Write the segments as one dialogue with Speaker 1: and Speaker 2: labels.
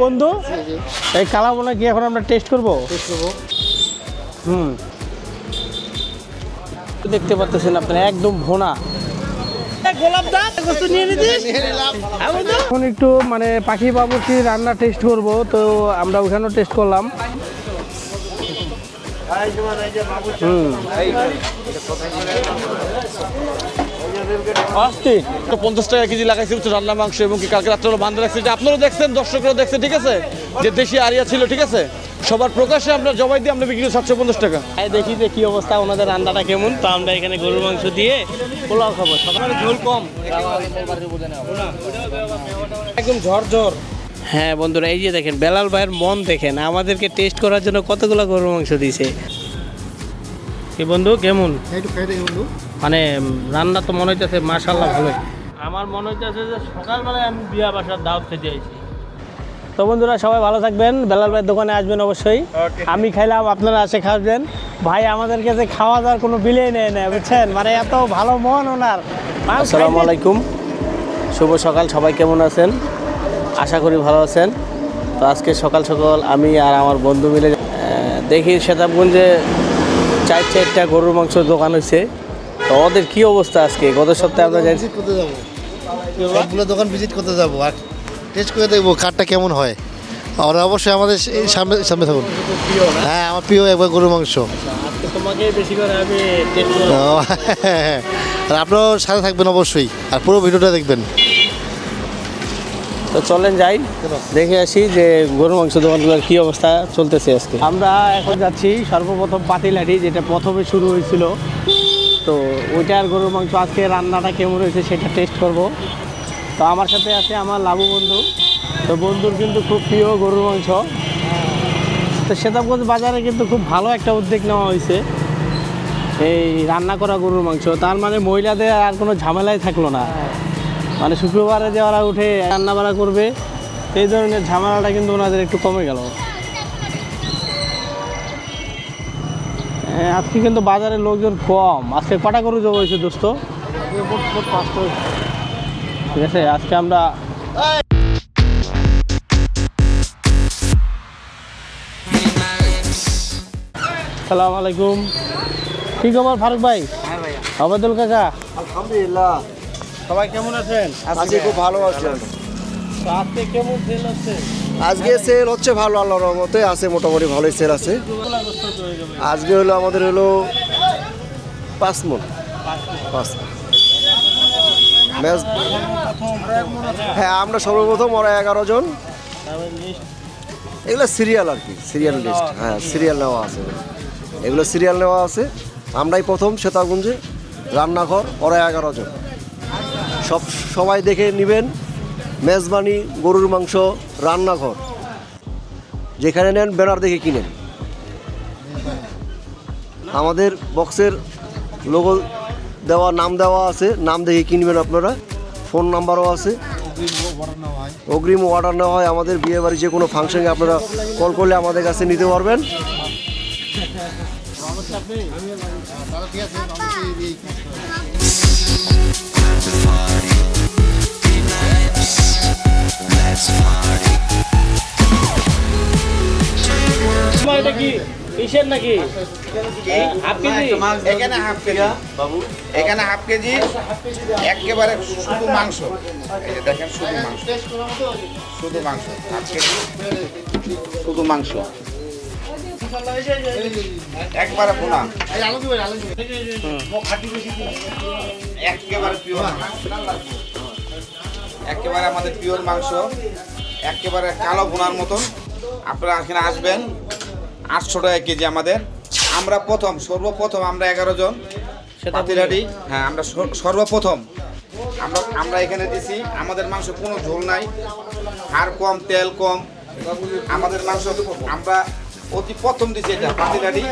Speaker 1: বন্ধু এই কালাবোনা কি এখন আমরা টেস্ট করব? হুম। দেখতে পাচ্ছেন আপনারা একদম ভোনা। এখন একটু মানে পাখি বাবুর্চি রান্না টেস্ট করব তো আমরা ওখানেও টেস্ট করলাম। হুম। অস্থির
Speaker 2: তো পঞ্চাশ টাকা কেজি লাগাইছে হচ্ছে রান্না মাংস এবং কি কালকে রাত্রে বান্ধে রাখছে যে আপনারাও দেখছেন দর্শকরাও দেখছে ঠিক আছে? যে দেশি আরিয়া ছিল ঠিক আছে? সবার প্রকাশে আমরা জবাই দিয়ে আমরা বিক্রি সাতশো পঞ্চাশ টাকা।
Speaker 1: দেখি যে কি অবস্থা ওনাদের রান্নাটা কেমন? তো আমরা এখানে গরুর মাংস দিয়ে পোলাও খাব। সকালে ঝোল কম। একদম ঝরঝর হ্যাঁ বন্ধুরা এই যে দেখেন বেলাল ভাইয়ের মন দেখেন আমাদেরকে টেস্ট করার জন্য কতগুলো গরুর মাংস দিয়েছে। কি বন্ধু কেমন? মানে রান্না তো মনে হইতেছে মাশাল্লাহ ভালোই। আমার মনে হইতেছে যে সকালবেলায় আমি বিয়া বাসার দাওয়াত খেতে আইছি। তো বন্ধুরা সবাই ভালো থাকবেন বেলাল ভাইয়ের দোকানে আসবেন অবশ্যই। আমি খাইলাম আপনারা আসে খাবেন। ভাই আমাদের কাছে খাওয়া দাওয়ার কোনো বিলেই নেই না বুঝছেন? মানে এত ভালো মন ওনার। আসসালামু আলাইকুম। শুভ সকাল সবাই কেমন আছেন? আশা করি ভালো আছেন। তো আজকে সকাল সকাল আমি আর আমার বন্ধু মিলে দেখি সেতাবগঞ্জে চার চারটা গরুর মাংসের দোকান হয়েছে। তো ওদের কি অবস্থা আজকে? গত সপ্তাহে আমরা যাই
Speaker 3: ভিজিট করতে যাব। সবগুলো দোকান ভিজিট করতে যাব আর টেস্ট করে দেখব কাঠটা কেমন হয়। আর অবশ্যই আমাদের এই সামনে সামনে থাকুন। হ্যাঁ আমার প্রিয় একবার গরুর মাংস।
Speaker 1: আজকে তোমাকে বেশি করে আমি টেস্ট করব।
Speaker 3: ও, আর আপনারাও সাথে থাকবেন অবশ্যই। আর পুরো ভিডিওটা দেখবেন।
Speaker 1: তো চলেন যাই, দেখে আসি যে গরু মাংস দোকানগুলোর কি অবস্থা চলতেছে আজকে। আমরা এখন যাচ্ছি সর্বপ্রথম পাতিলাটি যেটা প্রথমে শুরু হয়েছিল। তো ওইটার গরুর মাংস আজকে রান্নাটা কেমন হয়েছে সেটা টেস্ট করব। তো আমার সাথে আছে আমার লাভু বন্ধু। তো বন্ধুর কিন্তু খুব প্রিয় গরুর মাংস। তো সেতাবগঞ্জ বাজারে কিন্তু খুব ভালো একটা উদ্যোগ নেওয়া হয়েছে। এই রান্না করা গরুর মাংস। তার মানে মহিলাদের আর কোনো ঝামেলাই থাকল না। মানে শুক্রবারে যে ওরা উঠে রান্না বান্না করবে এই ধরনের ঝামেলাটা কিন্তু ওনাদের একটু কমে গেল। আজকে কিন্তু বাজারে লোকজন কম। আজকে কটা গরু জব হয়েছে দোস্ত? ঠিক আছে আজকে আমরা সালাম আলাইকুম। কি খবর ফারুক ভাই? আবাদুল কাকা?
Speaker 3: আলহামদুলিল্লাহ।
Speaker 1: সবাই কেমন আছেন?
Speaker 3: আজকে খুব ভালো আছেন
Speaker 1: আজকে কেমন সেল হচ্ছে?
Speaker 3: আজকে সেল হচ্ছে ভালো আল্লাহর রহমতে আছে মোটামুটি ভালোই সেল আছে। আজকে হলো আমাদের হলো পাঁচ মন। পাঁচ ম্যাচ হ্যাঁ আমরা সর্বপ্রথম ওরা এগারো জন। এগুলো সিরিয়াল আর কি সিরিয়াল লিস্ট হ্যাঁ সিরিয়াল নেওয়া আছে। এগুলো সিরিয়াল নেওয়া আছে। আমরাই প্রথম শ্বেতাগুঞ্জে রান্নাঘর ওরা এগারো জন। সব সবাই দেখে নেবেন মেজবানি গরুর মাংস রান্নাঘর। যেখানে নেন ব্যানার দেখে কিনেন। আমাদের বক্সের লোগো দেওয়া, নাম দেওয়া আছে, নাম দেখে কিনবেন আপনারা। ফোন নাম্বারও আছে। অগ্রিম অর্ডার নেওয়া হয় আমাদের বিয়ে বাড়ি যে কোনো ফাংশনে আপনারা কল করলে আমাদের কাছে নিতে পারবেন।
Speaker 1: এটা কি? কিসের নাকি? Half KG?
Speaker 4: এখানে হাফ কেজি। বাবু। এখানে হাফ কেজি একেবারে শুধু মাংস। এই যে দেখেন শুধু মাংস। শুধু মাংস হাফ কেজি। শুধু মাংস। একবারে পিওর একেবারে আমাদের পিওর মাংস একেবারে কালো ভুনার মতন। আপনারা এখানে আসবেন আটশো টাকা কেজি আমাদের। আমরা প্রথম সর্বপ্রথম আমরা এগারো জন পাতিরাটি। হ্যাঁ আমরা সর- সর্বপ্রথম। আমরা আমরা এখানে দিছি আমাদের মাংস কোনো ঝোল নাই। হার কম তেল কম। আমাদের মাংস আমরা অতি প্রথম দিছি এটা পাতিরাটি।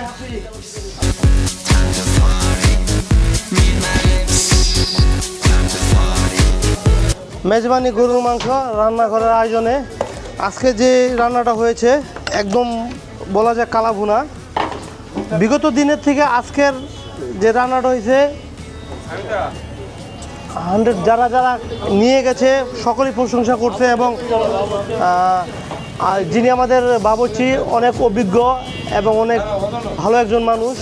Speaker 5: মেজবানি গরুর মাংস রান্না করার আয়োজনে। আজকে যে রান্নাটা হয়েছে, একদম বলা যায় কালা ভুনা বিগত দিনের থেকে আজকের যে রান্নাটা হয়েছে,
Speaker 6: হান্ড্রেড যারা যারা নিয়ে গেছে, সকলেই প্রশংসা করছে এবং যিনি আমাদের বাবুর্চি, অনেক অভিজ্ঞ এবং অনেক ভালো একজন মানুষ।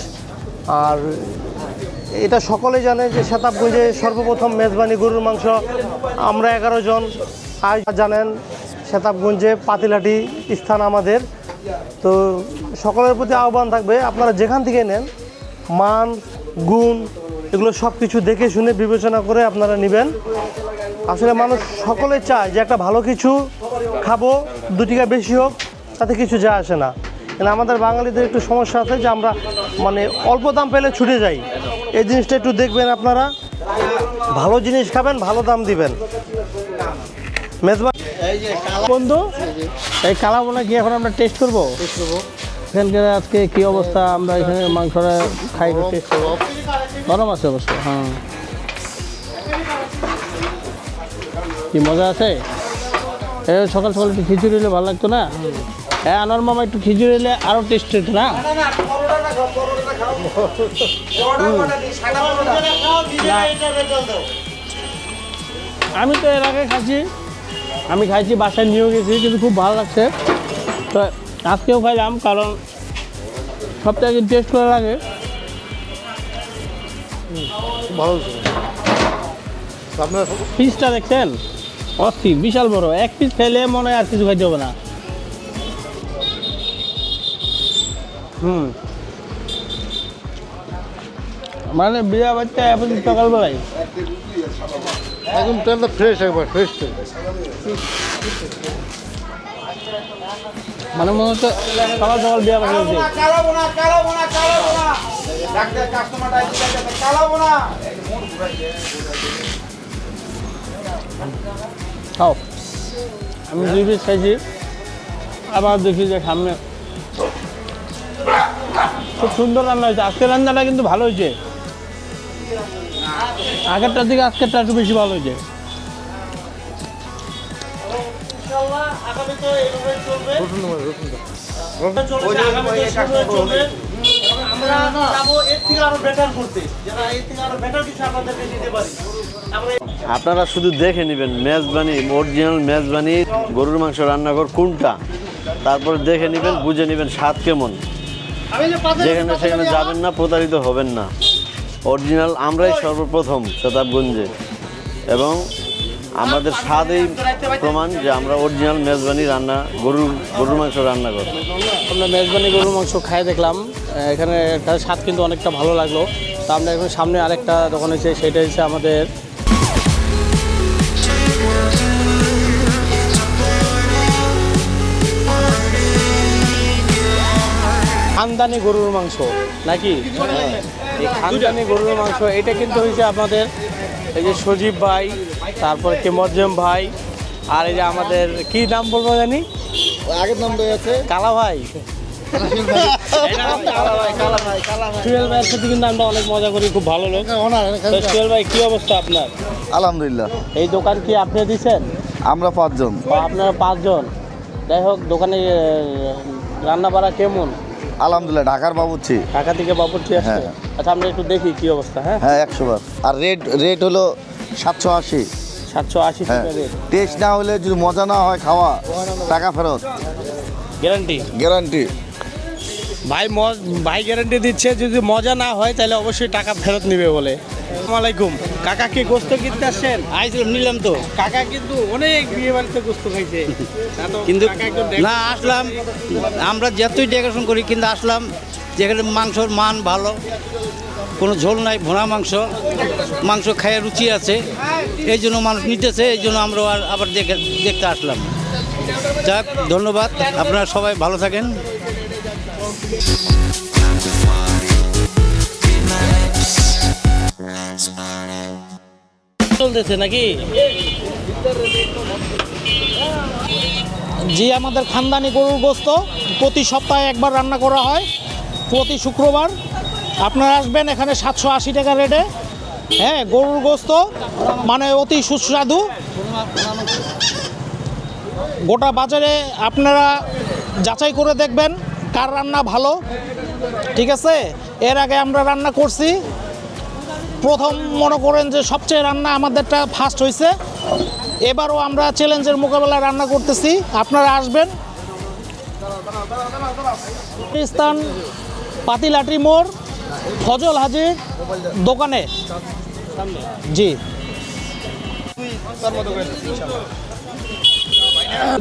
Speaker 6: আর এটা সকলেই জানে যে শতাবগঞ্জে সর্বপ্রথম মেজবানি গরুর মাংস। আমরা এগারো জন। আজ জানেন শতাবগঞ্জে পাতিলাটি স্থান আমাদের। তো সকলের প্রতি আহ্বান থাকবে, আপনারা যেখান থেকে নেন, মান, গুণ, এগুলো সব কিছু দেখে শুনে বিবেচনা করে আপনারা নেবেন। আসলে মানুষ সকলে চায় যে একটা ভালো কিছু খাব, দু বেশি হোক, তাতে কিছু যায় আসে না। আমাদের বাঙালিদের একটু সমস্যা আছে যে আমরা মানে অল্প দাম পেলে ছুটে যাই। এই জিনিসটা একটু দেখবেন আপনারা। ভালো জিনিস খাবেন, ভালো দাম দিবেন।
Speaker 1: বন্ধু, এই কালা বোনা কি এখন আমরা টেস্ট করব? এখানকার আজকে কি অবস্থা, আমরা এখানে মাংসটা খাই টেস্ট করব। গরম আছে অবশ্য হ্যাঁ। কি মজা আছে? সকাল সকাল একটু খিচুড়ি হলে ভালো লাগতো না? হ্যাঁ আনার মামা একটু খিচুড়ি হলে আরও টেস্ট হতো না? আমি তো এর আগে খাচ্ছি আমি খাইছি বাসায় নিয়েও গেছি কিন্তু খুব ভালো লাগছে। তো আজকেও খাইলাম কারণ সপ্তাহে টেস্ট করা লাগে।
Speaker 6: ভালো আপনার
Speaker 1: পিসটা দেখছেন? অস্থির বিশাল বড়। এক পিস খেলে মনে হয় আর কিছু খাইতে হবে না। হুম। মানে বিয়া বাচ্চা এখন সকালবেলায়?
Speaker 6: একদম তেলটা ফ্রেশ একবার ফ্রেশ তেল।
Speaker 1: মানে মনে হচ্ছে সকাল সকাল বিয়া বাচ্চা খাও। আমি দুই পিস খাইছি। আবার দেখি যে সামনে খুব সুন্দর রান্না হয়েছে। আজকের রান্নাটা কিন্তু ভালো হয়েছে। আগেরটার দিকে, আজকেরটা একটু বেশি ভালো হয়েছে।
Speaker 7: আপনারা শুধু দেখে নেবেন মেজবানি অরিজিনাল মেজবানি, গরুর মাংস রান্নাঘর কোনটা। তারপরে দেখে নেবেন, বুঝে নেবেন স্বাদ কেমন। যেখানে সেখানে যাবেন না প্রতারিত হবেন না। অরিজিনাল আমরাই সর্বপ্রথম শতাবগঞ্জে এবং আমাদের স্বাদেই প্রমাণ যে আমরা অরিজিনাল মেজবানি রান্না গরুর গরুর মাংস রান্না করি।
Speaker 1: আমরা মেজবানি গরুর মাংস খাই দেখলাম। এখানে তার স্বাদ কিন্তু অনেকটা ভালো লাগল। তা আমরা এখন সামনে আরেকটা দোকান হয়েছে সেটা হচ্ছে আমাদের খানদানি গরুর মাংস নাকি? এই খানদানি গরুর মাংস এটা কিন্তু হয়েছে আপনাদের এই যে সজীব ভাই তারপরে কেমজ্জেম ভাই আর এই যে আমাদের কি নাম বলব জানি?
Speaker 6: আগের নাম আছে।
Speaker 1: কালা ভাই। ভাইয়ের সাথে কিন্তু আমরা অনেক মজা করি খুব ভালো লোক। তো ভাই কি অবস্থা আপনার?
Speaker 4: আলহামদুলিল্লাহ।
Speaker 1: এই দোকান কি আপনি দিছেন?
Speaker 4: আমরা পাঁচজন।
Speaker 1: আপনারা পাঁচজন। যাই হোক দোকানে রান্না বাড়া কেমন?
Speaker 4: আলহামদুলিল্লাহ ঢাকার বাবুচ্ছি
Speaker 1: ঢাকা থেকে বাবুর্চি আসছে?
Speaker 4: হ্যাঁ।
Speaker 1: আচ্ছা আমরা একটু দেখি কি অবস্থা হ্যাঁ?
Speaker 4: হ্যাঁ একশো বার। আর রেট রেট হলো সাতশো আশি।
Speaker 1: সাতশো আশি
Speaker 4: হ্যাঁ।
Speaker 1: টাকা রেট।
Speaker 4: টেস্ট না হলে যদি মজা না হয় খাওয়া টাকা ফেরত।
Speaker 1: গ্যারান্টি?
Speaker 4: গ্যারান্টি।
Speaker 1: ভাই ভাই গ্যারান্টি দিচ্ছে যদি মজা না হয় তাহলে অবশ্যই টাকা ফেরত নেবে বলে। আসসালামু আলাইকুম। কাকা কি গোস্ত কিনতে আসছেন?
Speaker 8: আইছিলাম নিলাম তো।
Speaker 1: কাকা কিন্তু অনেক বিয়ে বাড়িতে গোস্ত খাইছে।
Speaker 8: কিন্তু না আসলাম। আমরা যতই ডেকোরেশন করি কিন্তু আসলাম যেখানে মাংসর মান ভালো কোনো ঝোল নাই ভোনা মাংস মাংস খাইয়ে রুচি আছে এই জন্য মানুষ নিতেছে এই জন্য আমরা আর আবার দেখে দেখতে আসলাম। যাক ধন্যবাদ। আপনারা সবাই ভালো থাকেন।
Speaker 1: নাকি?
Speaker 9: জি, আমাদের খানদানি গরুর গোস্ত প্রতি সপ্তাহে একবার রান্না করা হয়, প্রতি শুক্রবার। আপনারা আসবেন এখানে সাতশো আশি টাকা রেটে। হ্যাঁ গরুর গোস্ত মানে অতি সুস্বাদু। গোটা বাজারে আপনারা যাচাই করে দেখবেন। কার রান্না ভালো? ঠিক আছে? এর আগে আমরা রান্না করছি। প্রথম মনে করেন যে সবচেয়ে রান্না আমাদেরটা ফার্স্ট হয়েছে এবারও আমরা চ্যালেঞ্জের মোকাবেলায় রান্না করতেছি। আপনারা আসবেন। স্থান পাতিলাটি মোড়, ফজল হাজির দোকানে। জি।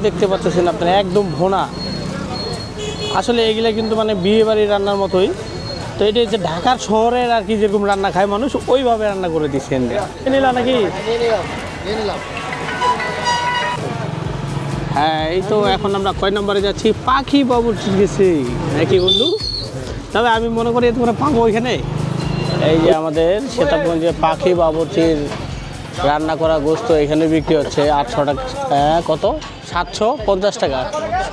Speaker 1: দেখতে পাচ্ছেন আপনারা, একদম ভোনা। আসলে এগুলা কিন্তু মানে বিয়ে বাড়ির রান্নার মতোই। তো এটা হচ্ছে ঢাকার শহরের আর কি যেরকম রান্না খায় মানুষ, ওইভাবে রান্না করে দিচ্ছেন নিলা নাকি? হ্যাঁ এই তো এখন আমরা কয় নম্বরে যাচ্ছি? পাখি বাবুর গেছি। নাকি বন্ধু? তবে আমি মনে করি তোমরা পাবো ওইখানে। এই যে আমাদের সীতাকুণ্ডে পাখি বাবুর্চির রান্না করা গোস্ত এখানে বিক্রি হচ্ছে আটশো টাকা। হ্যাঁ কত? সাতশো পঞ্চাশ টাকা।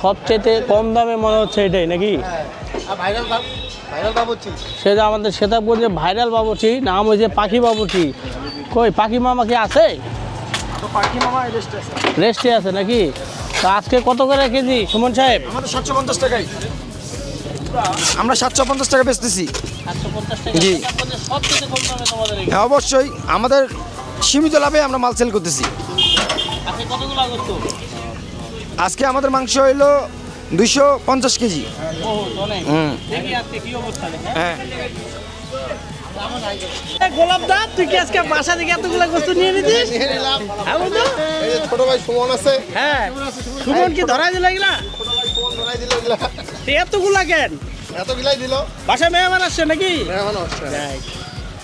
Speaker 1: সবচেয়ে কম দামে মনে হচ্ছে এটাই নাকি? সেটা আমাদের সীতাকুণ্ডে ভাইরাল বাবুর্চি নাম হয়েছে পাখি বাবুর্চি। কই পাখি মামা কি আছে? রেস্টে আছে। নাকি? তো আজকে কত করে কেজি সুমন সাহেব?
Speaker 10: আমাদের সাতশো পঞ্চাশ টাকাই। আমরা সাতশো পঞ্চাশ টাকা বেচতেছি। জি। হ্যাঁ অবশ্যই। আমাদের সীমিত লাভে আমরা মাল সেল করতেছি।
Speaker 1: আজকে
Speaker 10: আমাদের মাংস হইল দুইশো পঞ্চাশ কেজি। হ্যাঁ।
Speaker 1: গোলাপ দা তুই কি আজকে বাসা থেকে এতগুলো গোস্ত নিয়ে নিতিস? হ্যাঁ বন্ধু।
Speaker 11: ছোট ভাই সুমন আছে।
Speaker 1: হ্যাঁ। সুমন কি ধরাই দিল এগুলা? এতগুলা কেন?
Speaker 11: এত গিলাই দিল।
Speaker 1: বাসায় মেহমান আসছে নাকি? যাই।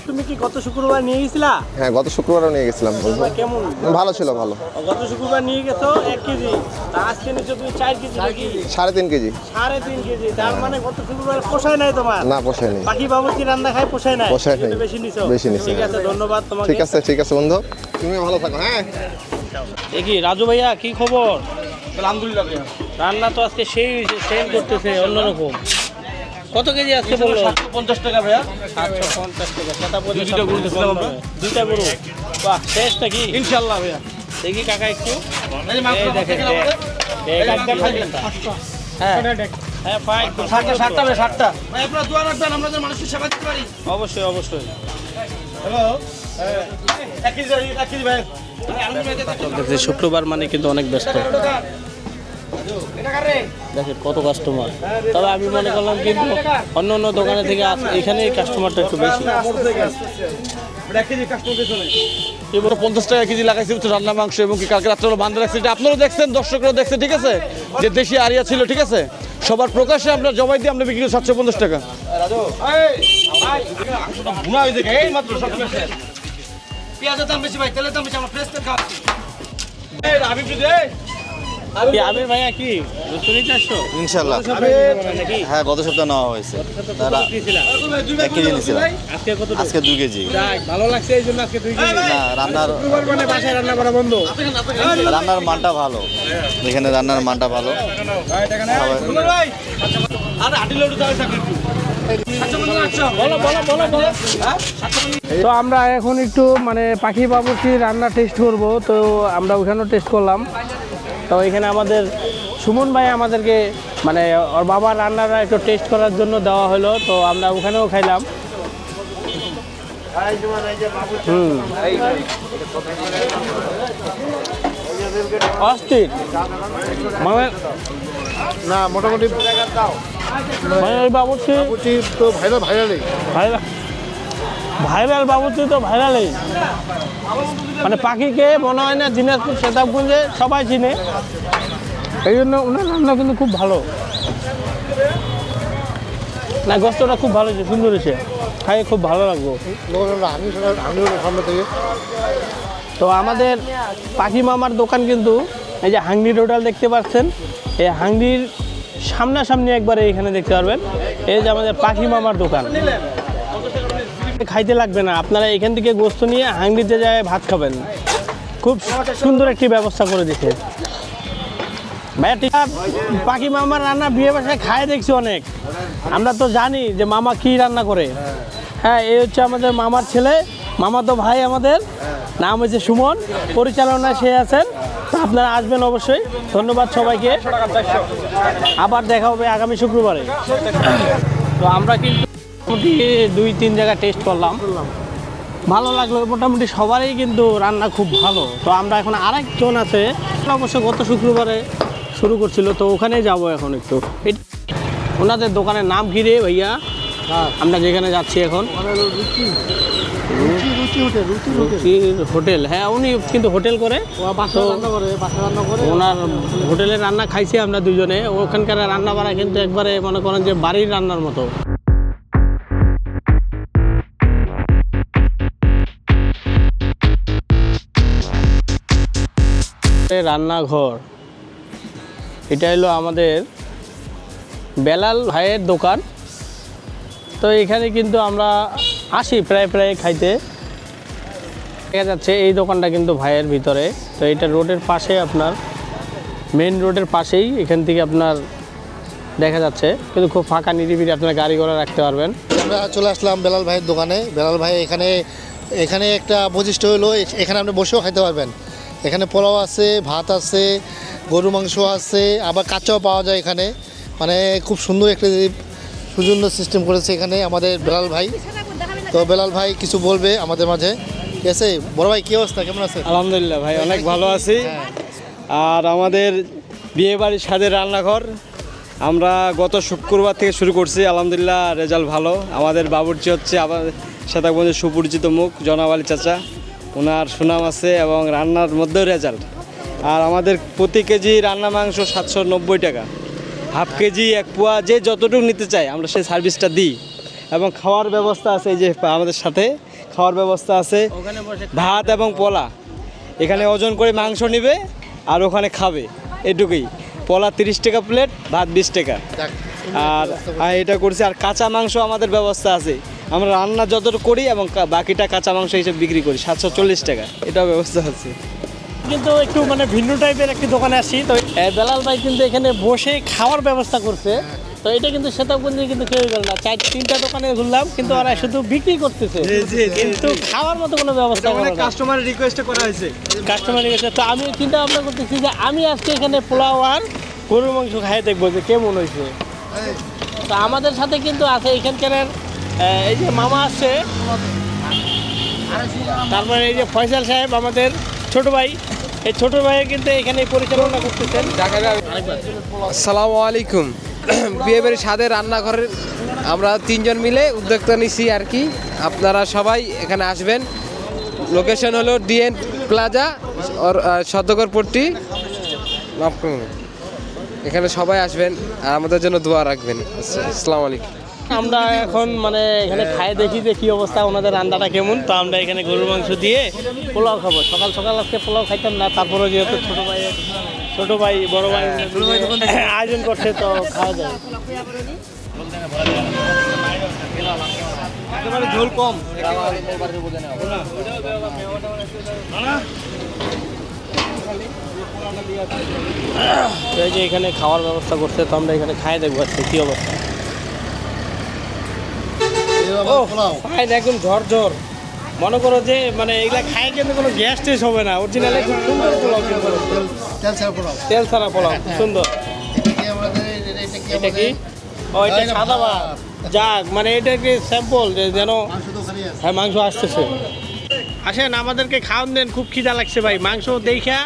Speaker 1: তুমি কি গত শুক্রবার নিয়ে গেছিলা?
Speaker 11: হ্যাঁ গত শুক্রবারও নিয়ে গেছিলাম
Speaker 1: কেমন?
Speaker 11: ভালো ছিল ভালো।
Speaker 1: গত শুক্রবার নিয়ে গেছো এক কেজি তা আজকে নিচ্ছ তুমি চার কেজি নাকি?
Speaker 11: সাড়ে তিন কেজি।
Speaker 1: সাড়ে তিন কেজি তার মানে গত শুক্রবার পোষায় নাই তোমার?
Speaker 11: না পোষায়নি
Speaker 1: পাখি বাবু কি রান্না খায় পোষায় নাই?
Speaker 11: পোষায় নাই।
Speaker 1: বেশি নিছো।
Speaker 11: বেশি নিছি,
Speaker 1: ঠিক আছে ধন্যবাদ তোমাকে।
Speaker 11: ঠিক আছে ঠিক আছে বন্ধু। তুমি ভালো থাকো হ্যাঁ।
Speaker 1: কি রাজু ভাইয়া কি খবর?
Speaker 2: আলহামদুলিল্লাহ
Speaker 1: রান্না তো আজকে সেই সেল করতেছে অন্যরকম। কত কেজি আজকে বলল?
Speaker 2: সাতশো পঞ্চাশ টাকা ভাইয়া।
Speaker 1: সাতশো পঞ্চাশ টাকা সেটা
Speaker 2: দুইটা গরু আমরা।
Speaker 1: দুইটা গরু? বাহ শেষ নাকি?
Speaker 2: ইনশাল্লাহ ভাইয়া।
Speaker 1: দেখি কাকা একটু। হ্যাঁ। হ্যাঁ অবশ্যই অবশ্যই।
Speaker 2: হ্যালো? ভাই
Speaker 1: শুক্রবার মানে কিন্তু অনেক ব্যস্ত। দেখেন কত কাস্টমার তবে আমি মনে করলাম কিন্তু অন্য অন্য দোকানে থেকে এখানেই কাস্টমারটা একটু বেশি।
Speaker 2: এবার পঞ্চাশ টাকা কেজি লাগাইছি হচ্ছে রান্না মাংস এবং কি কালকে রাত্রে বান্ধে রাখছে। এটা আপনারাও দেখছেন দর্শকরাও দেখছেন ঠিক আছে? যে দেশি আরিয়া ছিল ঠিক আছে? সবার প্রকাশে আমরা জবাই দিয়ে আমরা বিক্রি করি সাতশো পঞ্চাশ টাকা। পেঁয়াজের দাম বেশি ভাই তেলের দাম বেশি আমরা ফ্রেশ তেল খাওয়াচ্ছি
Speaker 1: কি আবির ভাইয়া কি? বুঝতে নিতে
Speaker 7: ইনশাল্লাহ হ্যাঁ গত সপ্তাহে নেওয়া হয়েছে। এক কেজি নিয়েছিলাম?
Speaker 1: আজকে কত
Speaker 7: আজকে দুই? কেজি।
Speaker 1: ভালো লাগছে এই জন্য আজকে দুই কেজি।
Speaker 7: না রান্নার
Speaker 1: মানে বাসায় রান্না করা বন্ধ।
Speaker 7: রান্নার মানটা ভালো। এখানে রান্নার মানটা ভালো।
Speaker 2: আটি লড়ু দাও
Speaker 1: বলো তো আমরা এখন একটু মানে পাখি বাবুর্চি রান্না টেস্ট করব? তো আমরা ওখানেও টেস্ট করলাম। তো এখানে আমাদের সুমন ভাই আমাদেরকে মানে ওর বাবার রান্নাটা একটু টেস্ট করার জন্য দেওয়া হলো তো আমরা ওখানেও খাইলাম। হুম। অস্থির। মানে
Speaker 11: না মোটামুটি
Speaker 1: মানে ওই
Speaker 11: তো ভাইরাল ভাইরালই।
Speaker 1: ভাইরাল ভাইরাল বাবুর্চি তো ভাইরালই মানে পাখিকে মনে হয় না, দিনাজপুর সেতাবগঞ্জে সবাই চিনে। এই জন্য ওনার রান্না কিন্তু খুব ভালো। না, গোস্তটা খুব ভালো হয়েছে, সুন্দর হয়েছে। খাই খুব ভালো
Speaker 11: থেকে
Speaker 1: তো আমাদের পাখি মামার দোকান কিন্তু এই যে হাংরি রোডাল দেখতে পাচ্ছেন। এই হাংরির সামনাসামনি একবারে এখানে দেখতে পারবেন। এই যে আমাদের পাখি মামার দোকান। খাইতে লাগবে না। আপনারা এখান থেকে গোস্ত নিয়ে হাংরিতে যায় ভাত খাবেন। খুব সুন্দর একটি ব্যবস্থা করে দিচ্ছে ভাইয়া পাখি মামার রান্না বিয়ে বাসায় খায় দেখছি অনেক। আমরা তো জানি যে মামা কি রান্না করে। হ্যাঁ এই হচ্ছে আমাদের মামার ছেলে। মামা তো ভাই আমাদের। নাম হয়েছে সুমন। পরিচালনা সে আছেন। আপনারা আসবেন অবশ্যই। ধন্যবাদ সবাইকে। আবার দেখা হবে আগামী শুক্রবারে। তো আমরা কিন্তু মোটামুটি দুই তিন জায়গা টেস্ট করলাম। ভালো লাগল মোটামুটি সবারই কিন্তু রান্না খুব ভালো। তো আমরা এখন আরেকজন আছে অবশ্য গত শুক্রবারে শুরু করছিল তো ওখানে যাব এখন একটু। ওনাদের দোকানের নাম কি রে ভাইয়া? আমরা যেখানে যাচ্ছি এখন। হোটেল হ্যাঁ উনি কিন্তু হোটেল করে। ওনার হোটেলে রান্না খাইছি আমরা দুজনে। ওখানকার রান্না বাড়া কিন্তু একবারে মনে করেন যে বাড়ির রান্নার মতো। রান্নাঘর। এটা হলো আমাদের বেলাল ভাইয়ের দোকান। তো এখানে কিন্তু আমরা আসি প্রায় প্রায় খাইতে। দেখা যাচ্ছে এই দোকানটা কিন্তু ভাইয়ের ভিতরে। তো এটা রোডের পাশে আপনার মেন রোডের পাশেই এখান থেকে আপনার দেখা যাচ্ছে। কিন্তু খুব ফাঁকা, নিরিবিলি আপনার গাড়ি ঘোড়া রাখতে পারবেন।
Speaker 12: আমরা চলে আসলাম বেলাল ভাইয়ের দোকানে। বেলাল ভাই এখানে এখানে একটা বৈশিষ্ট্য হলো, এখানে আপনি বসেও খাইতে পারবেন। এখানে পোলাও আছে ভাত আছে গরু মাংস আছে আবার কাঁচাও পাওয়া যায় এখানে। মানে খুব সুন্দর একটা সুজন্য সিস্টেম করেছে এখানে আমাদের বেলাল ভাই। তো বেলাল ভাই কিছু বলবে আমাদের মাঝে। ঠিক আছে? বড় ভাই কী অবস্থা? কেমন আছে
Speaker 5: আলহামদুলিল্লাহ ভাই অনেক ভালো আছি। আর আমাদের বিয়ে বাড়ির স্বাদের রান্নাঘর আমরা গত শুক্রবার থেকে শুরু করছি। আলহামদুলিল্লাহ রেজাল্ট ভালো। আমাদের বাবুর্চি হচ্ছে আমাদের শ্বেতাগঞ্জের সুপরিচিত মুখ জনাব আলী চাচা। ওনার সুনাম আছে এবং রান্নার মধ্যেও রেজাল্ট আর আমাদের প্রতি কেজি রান্না মাংস সাতশো নব্বই টাকা। হাফ কেজি এক পোয়া যে যতটুকু নিতে চায় আমরা সেই সার্ভিসটা দিই। এবং খাওয়ার ব্যবস্থা আছে এই যে আমাদের সাথে খাওয়ার ব্যবস্থা আছে। ভাত এবং পোলা। এখানে ওজন করে মাংস নেবে আর ওখানে খাবে এটুকুই। পোলা তিরিশ টাকা প্লেট ভাত বিশ টাকা। আর আর এটা করছি আর কাঁচা মাংস আমাদের ব্যবস্থা আছে। আমরা রান্না যতটুকু করি এবং বাকিটা কাঁচা মাংস হিসেবে বিক্রি করি সাতশো চল্লিশ টাকা। এটাও ব্যবস্থা আছে।
Speaker 1: কিন্তু একটু মানে ভিন্ন টাইপের একটি দোকানে আসি তো এ, বেলাল ভাই কিন্তু এখানে বসে খাওয়ার ব্যবস্থা করছে। তো এটা কিন্তু সেতাবগঞ্জে কিন্তু কেউ করে না। চার তিনটা দোকানে ঘুরলাম কিন্তু ওরা শুধু বিক্রি করতেছে। কিন্তু খাওয়ার মতো কোনো ব্যবস্থা করে
Speaker 5: কাস্টমার রিকোয়েস্ট করা হয়েছে।
Speaker 1: কাস্টমার গেছে তো আমি চিন্তা ভাবনা করতেছি যে আমি আজকে এখানে পোলাও আর গরুর মাংস খাই দেখব যে কেমন হয়েছে। তো আমাদের সাথে কিন্তু আছে এখানকার এই যে মামা আসছে। তারপরে এই যে ফয়সাল সাহেব আমাদের ছোট ভাই। এই ছোট ভাই কিন্তু এখানে পরিচালনা করতেছেন।
Speaker 13: আসসালামু আলাইকুম। বিয়ে বাড়ির স্বাদের রান্নাঘরের আমরা তিনজন মিলে উদ্যোক্তা নিছি আর কি। আপনারা সবাই এখানে আসবেন। লোকেশন হলো ডিএন প্লাজা সদ্যকরপট্টি মাফ এখানে সবাই আসবেন আর আমাদের জন্য দোয়া রাখবেন। আসসালামু আলাইকুম।
Speaker 1: আমরা এখন মানে এখানে খায় দেখি যে কি অবস্থা ওনাদের রান্নাটা কেমন। তো আমরা এখানে গরুর মাংস দিয়ে পোলাও খাব। সকাল সকাল আজকে পোলাও খাইতাম না তারপরে যেহেতু ছোট ভাই ছোট ভাই বড় ভাই আয়োজন করছে তো খাওয়া যায়।
Speaker 5: ঝোল কম।
Speaker 1: এই যে এখানে খাওয়ার ব্যবস্থা করছে তো আমরা এখানে খাই দেখব আজকে কি অবস্থা। ফাইন একদম মনে করো যে মানে এগুলা খাই কিন্তু কোনো গ্যাস হবে না। অরিজিনালি খুব সুন্দর পোলাও কিন্তু
Speaker 12: তেল ছাড়া পোলাও।
Speaker 1: তেল ছাড়া পোলাও সুন্দর।
Speaker 12: এটা কি আমাদের এটা- কি
Speaker 1: ও এটা সাদা ভাত। যাক মানে এটা কি স্যাম্পল যে যেন হ্যাঁ মাংস আসতেছে। আসেন আমাদেরকে খাওয়ান দেন খুব খিদা লাগছে ভাই। মাংস দেখা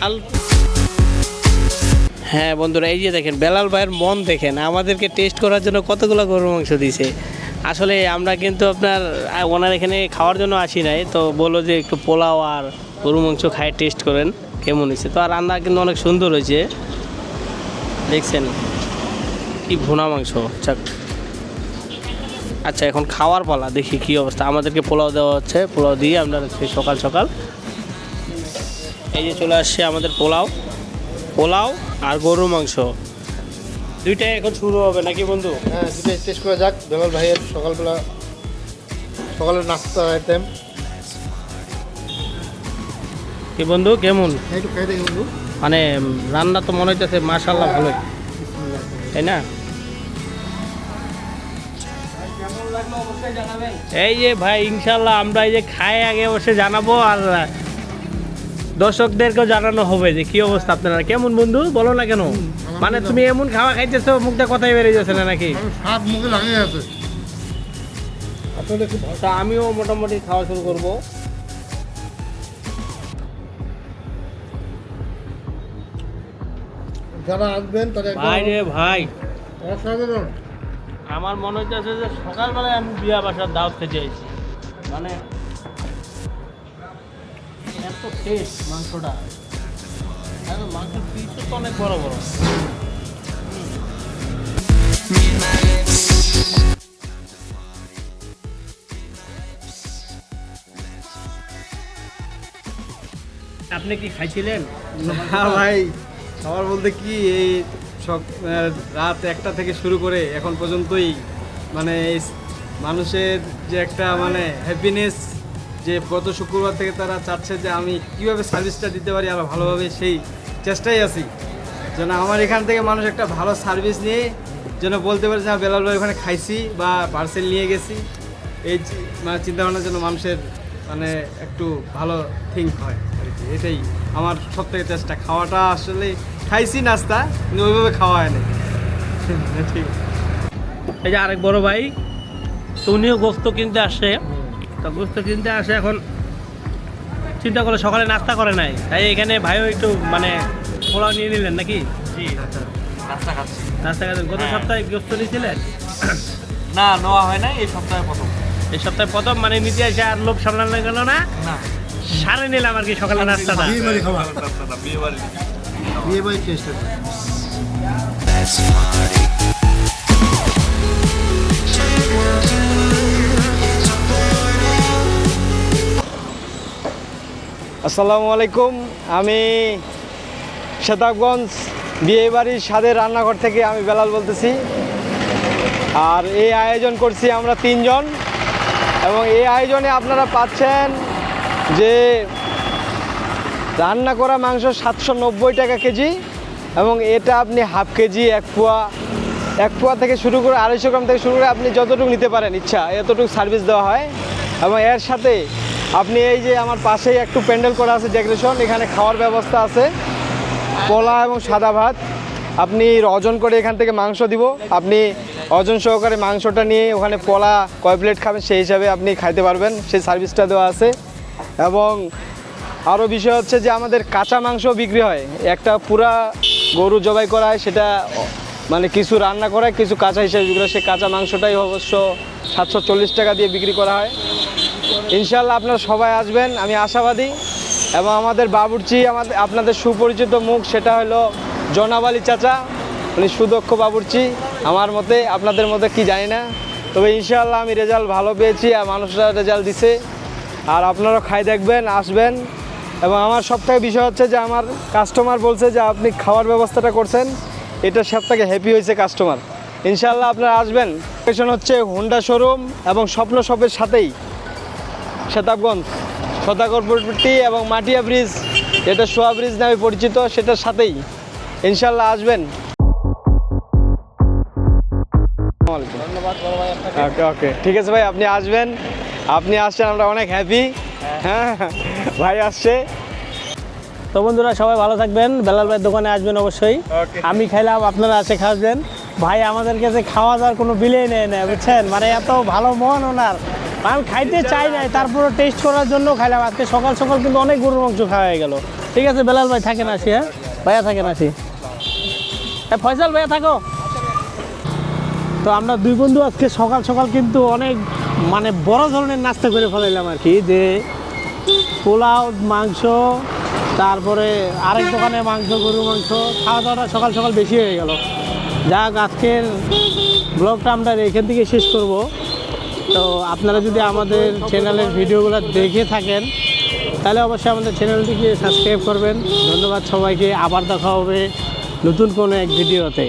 Speaker 1: আল হ্যাঁ বন্ধুরা এই যে দেখেন বেলাল ভাইয়ের মন দেখেন। আমাদেরকে টেস্ট করার জন্য কতগুলো গরুর মাংস দিয়েছে। আসলে আমরা কিন্তু আপনার ওনার এখানে খাওয়ার জন্য আসি নাই, তো বলল যে একটু পোলাও আর গরু মাংস খাই টেস্ট করেন, কেমন হয়েছে? তো আর রান্না কিন্তু অনেক সুন্দর হয়েছে। দেখছেন কি ভুনা মাংস চাক আচ্ছা এখন খাওয়ার পালা, দেখি কি অবস্থা। আমাদেরকে পোলাও দেওয়া হচ্ছে, পোলাও দিয়ে আমরা সেই সকাল সকাল এই যে চলে আসছে আমাদের পোলাও। পোলাও আর গরুর মাংস। দুইটাই এখন শুরু হবে নাকি বন্ধু?
Speaker 12: হ্যাঁ দুটো টেস্ট করে যাক। বেলাল ভাইয়ের সকালবেলা সকালের নাস্তা আইটেম
Speaker 1: কি বন্ধু কেমন?
Speaker 12: একটু খাই দেখি বন্ধু।
Speaker 1: মানে রান্না তো মনে হইতেছে মাশাল্লাহ ভালোই তাই না? এই যে ভাই ইনশাল্লাহ আমরা এই যে খাই আগে বসে জানাব আর দর্শকদেরকেও জানানো হবে যে কি অবস্থা আপনারা কেমন বন্ধু? বলো না কেন? মানে তুমি এমন খাওয়া খাইতেছো মুখটা কথাই বেরিয়ে যাচ্ছে না নাকি?
Speaker 12: মুখে লাগিয়ে আছে।
Speaker 1: তা আমিও মোটামুটি খাওয়া শুরু করব।
Speaker 12: যারা আসবেন তারা
Speaker 1: ভাই রে ভাই।
Speaker 12: অসাধারণ
Speaker 1: আমার মনে হচ্ছে যে সকালবেলায় আমি বিয়া বাসার দাওয়াত খেতে চাইছি মানে এত টেস্ট মাংসটা। মাংসের তো অনেক বড় বড়। আপনি কি খাইছিলেন?
Speaker 14: হ্যাঁ ভাই, খাবার বলতে কি, এই সব রাত একটা থেকে শুরু করে এখন পর্যন্তই মানে মানুষের যে একটা মানে হ্যাপিনেস যে গত শুক্রবার থেকে তারা চাচ্ছে যে আমি কীভাবে সার্ভিসটা দিতে পারি আরও ভালোভাবে সেই চেষ্টাই আছি। যেন আমার এখান থেকে মানুষ একটা ভালো সার্ভিস নিয়ে যেন বলতে পারে যে হ্যাঁ, বেলাল ভাই ওখানে খাইছি বা পার্সেল নিয়ে গেছি। এই মানে চিন্তাভাবনার জন্য মানুষের মানে একটু ভালো থিঙ্ক হয় আর কি। এটাই আমার সব থেকে চেষ্টা। খাওয়াটা আসলে খাইছি নাস্তা কিন্তু ওইভাবে খাওয়া হয় নাই ঠিক
Speaker 1: এই যে আরেক বড় ভাই তো উনিও গোস্ত কিনতে আসছে তো গোস্ত কিনতে আসে এখন। চিন্তা করলে সকালে নাস্তা করে নাই। তাই এখানে ভাইও একটু মানে পোলাও নিয়ে নিলেন নাকি? জি নাস্তা খাচ্ছি। নাস্তা খাচ্ছেন। গত সপ্তাহে গোস্ত নিয়েছিলেন
Speaker 2: না নেওয়া হয় না এই সপ্তাহে প্রথম।
Speaker 1: এই সপ্তাহে প্রথম মানে নিতে আসে আর লোভ সামলানো গেল না? সারে নিলাম আর কি সকালে নাস্তাটা।
Speaker 12: বিয়ে বাড়ি খাবার বিয়ে বাড়ি টেস্ট
Speaker 5: আসসালামু আলাইকুম। আমি শতাবগঞ্জ বিয়েবাড়ির স্বাদের রান্নাঘর থেকে আমি বেলাল বলতেছি। আর এই আয়োজন করছি আমরা তিনজন। এবং এই আয়োজনে আপনারা পাচ্ছেন যে রান্না করা মাংস সাতশো নব্বই টাকা কেজি এবং এটা আপনি হাফ কেজি, এক পোয়া এক পোয়া থেকে শুরু করে আড়াইশো গ্রাম থেকে শুরু করে আপনি যতটুকু নিতে পারেন ইচ্ছা, এতটুকু সার্ভিস দেওয়া হয়। এবং এর সাথে আপনি এই যে আমার পাশেই একটু প্যান্ডেল করা আছে ডেকোরেশন, এখানে খাওয়ার ব্যবস্থা আছে। পোলা এবং সাদা ভাত। আপনি ওজন করে এখান থেকে মাংস দিব। আপনি ওজন সহকারে মাংসটা নিয়ে ওখানে পোলা কয় প্লেট খাবেন সেই হিসাবে আপনি খাইতে পারবেন। সেই সার্ভিসটা দেওয়া আছে। এবং আরও বিষয় হচ্ছে যে আমাদের কাঁচা মাংস বিক্রি হয়। একটা পুরা গরু জবাই করা হয়, সেটা মানে কিছু রান্না করা কিছু কাঁচা হিসাবে বিক্রি হয়। সেই কাঁচা মাংসটাই অবশ্য সাতশো চল্লিশ টাকা দিয়ে বিক্রি করা হয়। ইনশাল্লাহ আপনারা সবাই আসবেন, আমি আশাবাদী। এবং আমাদের বাবুর্চি, আমাদের, আপনাদের সুপরিচিত মুখ, সেটা হলো জনাবালি চাচা। উনি সুদক্ষ বাবুর্চি। আমার মতে, আপনাদের মধ্যে কি জানি না। তবে ইনশাল্লাহ আমি রেজাল্ট ভালো পেয়েছি আর মানুষরা রেজাল্ট দিছে। আর আপনারাও খাই দেখবেন, আসবেন। এবং আমার সব থেকে বিষয় হচ্ছে যে, আমার কাস্টমার বলছে যে, আপনি খাওয়ার ব্যবস্থাটা করছেন। এটা সব থেকে হ্যাপি হয়েছে কাস্টমার ইনশাল্লাহ আপনারা আসবেন। লোকেশন হচ্ছে হোন্ডা শোরুম এবং স্বপ্ন শপের সাথেই। শতাবগঞ্জ সদাগরপট্টি এবং মাটিয়া ব্রিজ যেটা সোয়া ব্রিজ নামে পরিচিত সেটার সাথেই ইনশাল্লাহ আসবেন। ওকে ওকে। ঠিক আছে ভাই আপনি আসবেন। আপনি আসছেন আমরা অনেক হ্যাপি হ্যাঁ ভাই আসছে।
Speaker 1: তো বন্ধুরা সবাই ভালো থাকবেন। বেলাল ভাইয়ের দোকানে আসবেন অবশ্যই। আমি খাইলাম আপনারা আসে খাসবেন ভাই আমাদের কাছে খাওয়া দাওয়ার কোনো বিলেই নেয় না বুঝছেন? মানে এত ভালো মন ওনার। আমি খাইতে চাই নাই তারপরে টেস্ট করার জন্য খাইলাম। আজকে সকাল সকাল কিন্তু অনেক গরুর মাংস খাওয়া হয়ে গেল। ঠিক আছে, বেলাল ভাই থাকেন আসি হ্যাঁ? ভাইয়া থাকেন আসি হ্যাঁ ফয়সাল ভাইয়া থাকো। তো আমরা দুই বন্ধু আজকে সকাল সকাল কিন্তু অনেক মানে বড় ধরনের নাস্তা করে ফেলাইলাম আর কি, যে পোলাও, মাংস, তারপরে আরেক দোকানে মাংস, গরুর মাংস, খাওয়া দাওয়াটা সকাল সকাল বেশি হয়ে গেল। যাক, আজকের ব্লগটা আমরা এখান থেকে শেষ করব। তো আপনারা যদি আমাদের চ্যানেলের ভিডিওগুলো দেখে থাকেন, তাহলে অবশ্যই আমাদের চ্যানেলটিকে সাবস্ক্রাইব করবেন। ধন্যবাদ সবাইকে। আবার দেখা হবে নতুন কোনো এক ভিডিওতে।